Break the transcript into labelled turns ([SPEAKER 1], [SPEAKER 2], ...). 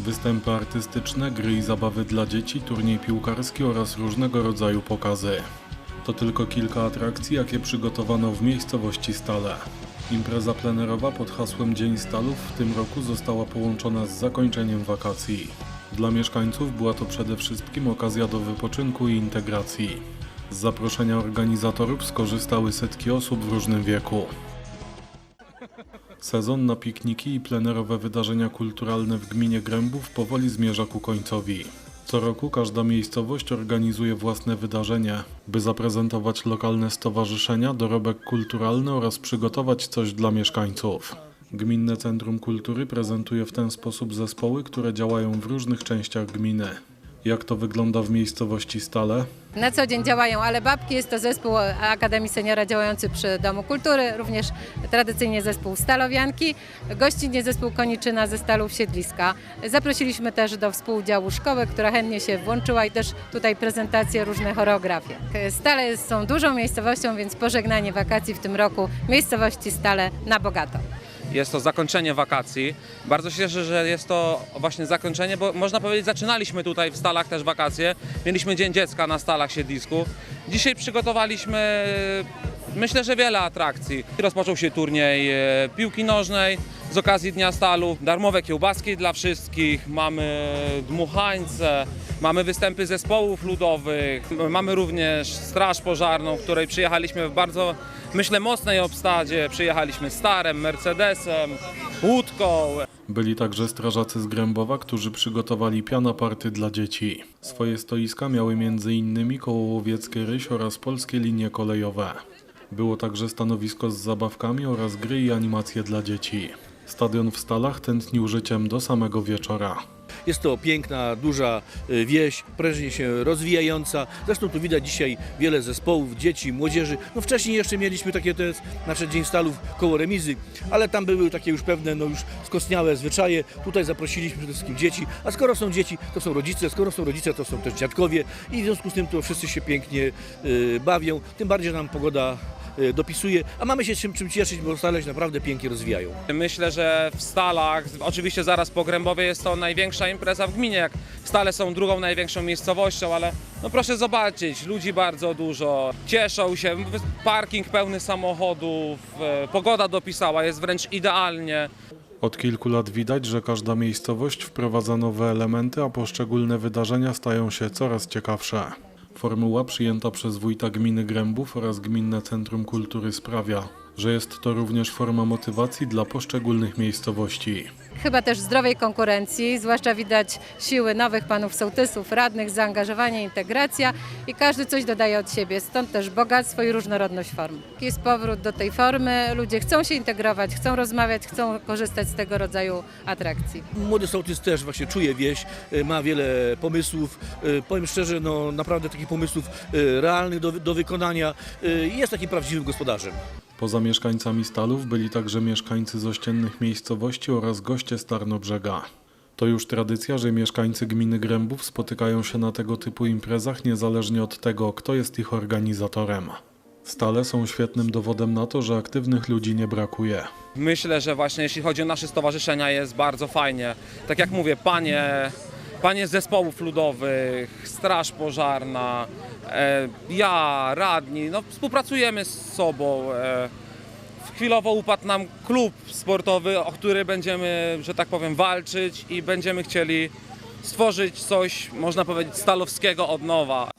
[SPEAKER 1] Występy artystyczne, gry i zabawy dla dzieci, turniej piłkarski oraz różnego rodzaju pokazy. To tylko kilka atrakcji, jakie przygotowano w miejscowości Stale. Impreza plenerowa pod hasłem Dzień Stalów w tym roku została połączona z zakończeniem wakacji. Dla mieszkańców była to przede wszystkim okazja do wypoczynku i integracji. Z zaproszenia organizatorów skorzystały setki osób w różnym wieku. Sezon na pikniki i plenerowe wydarzenia kulturalne w gminie Grębów powoli zmierza ku końcowi. Co roku każda miejscowość organizuje własne wydarzenie, by zaprezentować lokalne stowarzyszenia, dorobek kulturalny oraz przygotować coś dla mieszkańców. Gminne Centrum Kultury prezentuje w ten sposób zespoły, które działają w różnych częściach gminy. Jak to wygląda w miejscowości Stale?
[SPEAKER 2] Na co dzień działają Ale Babki, jest to zespół Akademii Seniora działający przy Domu Kultury, również tradycyjnie zespół Stalowianki, gościnnie zespół Koniczyna ze Stalów Siedliska. Zaprosiliśmy też do współudziału szkołę, która chętnie się włączyła i też tutaj prezentacje różne choreografie. Stale są dużą miejscowością, więc pożegnanie wakacji w tym roku miejscowości Stale na bogato.
[SPEAKER 3] Jest to zakończenie wakacji. Bardzo się cieszę, że jest to właśnie zakończenie, bo można powiedzieć, zaczynaliśmy tutaj w Stalach też wakacje. Mieliśmy Dzień Dziecka na Stalach Siedlisku. Dzisiaj przygotowaliśmy, myślę, że wiele atrakcji. Rozpoczął się turniej e, piłki nożnej z okazji Dnia Stalów. Darmowe kiełbaski dla wszystkich, mamy dmuchańce, mamy występy zespołów ludowych, mamy również Straż Pożarną, której przyjechaliśmy w bardzo, myślę, mocnej obstadzie. Przyjechaliśmy Starem, Mercedesem, łódką.
[SPEAKER 1] Byli także strażacy z Grębowa, którzy przygotowali piana party dla dzieci. Swoje stoiska miały m.in. koło łowieckie Ryś oraz polskie linie kolejowe. Było także stanowisko z zabawkami oraz gry i animacje dla dzieci. Stadion w Stalach tętnił życiem do samego wieczora.
[SPEAKER 4] Jest to piękna, duża y, wieś, prężnie się rozwijająca. Zresztą tu widać dzisiaj wiele zespołów, dzieci, młodzieży. No wcześniej jeszcze mieliśmy takie te nasze Dzień Stalów koło remizy, ale tam były takie już pewne, no już skostniałe zwyczaje. Tutaj zaprosiliśmy przede wszystkim dzieci, a skoro są dzieci, to są rodzice, skoro są rodzice, to są też dziadkowie i w związku z tym to wszyscy się pięknie y, bawią. Tym bardziej nam pogoda dopisuje, a mamy się czym, czym cieszyć, bo stale się naprawdę pięknie rozwijają.
[SPEAKER 3] Myślę, że w Stalach, oczywiście zaraz po Grębowie jest to największa impreza w gminie. Jak Stale są drugą największą miejscowością, ale no proszę zobaczyć, ludzi bardzo dużo, cieszą się, parking pełny samochodów, e, pogoda dopisała, jest wręcz idealnie.
[SPEAKER 1] Od kilku lat widać, że każda miejscowość wprowadza nowe elementy, a poszczególne wydarzenia stają się coraz ciekawsze. Formuła przyjęta przez wójta gminy Grębów oraz Gminne Centrum Kultury sprawia, że jest to również forma motywacji dla poszczególnych miejscowości.
[SPEAKER 2] Chyba też zdrowej konkurencji, zwłaszcza widać siły nowych panów sołtysów, radnych, zaangażowanie, integracja i każdy coś dodaje od siebie, stąd też bogactwo i różnorodność form. Jest powrót do tej formy, ludzie chcą się integrować, chcą rozmawiać, chcą korzystać z tego rodzaju atrakcji.
[SPEAKER 4] Młody sołtys też właśnie czuje wieś, y, ma wiele pomysłów. Y, Powiem szczerze, no naprawdę takich pomysłów y, realnych do, do wykonania. Jest takim prawdziwym gospodarzem.
[SPEAKER 1] Poza mieszkańcami Stalów byli także mieszkańcy z ościennych miejscowości oraz goście z Tarnobrzega. To już tradycja, że mieszkańcy gminy Grębów spotykają się na tego typu imprezach niezależnie od tego, kto jest ich organizatorem. Stale są świetnym dowodem na to, że aktywnych ludzi nie brakuje.
[SPEAKER 3] Myślę, że właśnie jeśli chodzi o nasze stowarzyszenia jest bardzo fajnie. Tak jak mówię, panie, panie z zespołów ludowych, straż pożarna, e, ja, radni, no współpracujemy z sobą. E, chwilowo upadł nam klub sportowy, o który będziemy, że tak powiem, walczyć i będziemy chcieli stworzyć coś, można powiedzieć, stalowskiego od nowa.